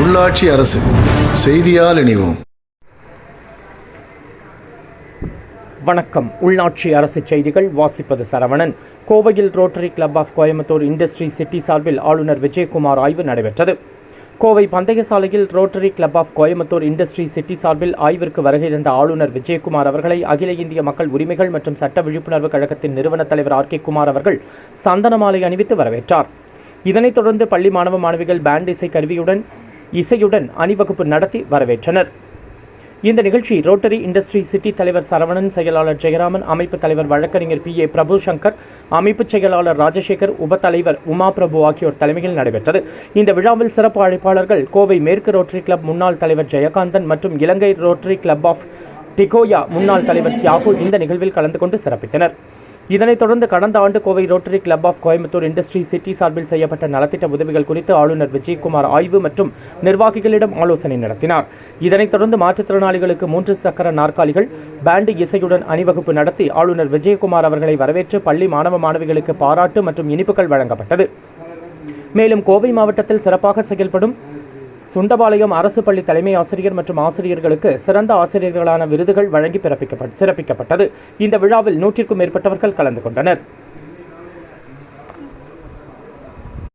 உள்ளாட்சி அரசு செய்தியால் இணைவோம். வணக்கம். உள்நாட்சி அரசு செய்திகள் வாசிப்பது சரவணன். கோவையில் Rotary Club of Coimbatore Industry City சார்பில் ஆளுநர் விஜயகுமார் ஆய்வு நடைபெற்றது. கோவை பந்தய சாலையில் Rotary Club of Coimbatore Industry City சார்பில் ஆய்விற்கு வருகை தந்த ஆளுநர் விஜயகுமார் அவர்களை அகில இந்திய மக்கள் உரிமைகள் மற்றும் சட்ட விழிப்புணர்வு கழகத்தின் நிறுவனத் தலைவர் ஆர் கே குமார் அவர்கள் சந்தன மாலை அணிவித்து வரவேற்றார். இதனைத் தொடர்ந்து பள்ளி மாணவ மாணவிகள் பேண்ட் இசை கருவியுடன் இசையுடன் அணிவகுப்பு நடத்தி வரவேற்றனர். இந்த நிகழ்ச்சி ரோட்டரி இண்டஸ்ட்ரி சிட்டி தலைவர் சரவணன் செயலாளர் ஜெயராமன் அமைப்பு தலைவர் வழக்கறிஞர் பி ஏ பிரபு சங்கர் அமைப்பு செயலாளர் ராஜசேகர் உப தலைவர் உமா பிரபு ஆகியோர் தலைமையில் நடைபெற்றது. இந்த விழாவில் சிறப்பு அழைப்பாளர்கள் கோவை மேற்கு ரோட்டரி கிளப் முன்னாள் தலைவர் ஜெயகாந்தன் மற்றும் Ilangai Rotary Club of Dickoya முன்னாள் தலைவர் தியாகு இந்த நிகழ்வில் கலந்து கொண்டு சிறப்பித்தனர். இதனைத் தொடர்ந்து கடந்த ஆண்டு Kovai Rotary Club of Coimbatore Industry City சார்பில் செய்யப்பட்ட நலத்திட்ட உதவிகள் குறித்து ஆளுநர் விஜயகுமார் ஆய்வு மற்றும் நிர்வாகிகளிடம் ஆலோசனை நடத்தினார். இதனைத் தொடர்ந்து மாற்றுத்திறனாளிகளுக்கு மூன்று சக்கர நாற்காலிகள் பேண்டு இசையுடன் அணிவகுப்பு நடத்தி ஆளுநர் விஜயகுமார் அவர்களை வரவேற்று பள்ளி மாணவ மாணவிகளுக்கு பாராட்டு மற்றும் இனிப்புகள் வழங்கப்பட்டது. மேலும் கோவை மாவட்டத்தில் சிறப்பாக செயல்படும் சுண்டபாளையம் அரசு பள்ளி தலைமை ஆசிரியர் மற்றும் ஆசிரியர்களுக்கு சிறந்த ஆசிரியர்களான விருதுகள் வழங்கி பிறப்பிக்கப்பட்டு சிறப்பிக்கப்பட்டது. இந்த விழாவில் நூற்றிற்கும் மேற்பட்டவர்கள் கலந்து கொண்டனர்.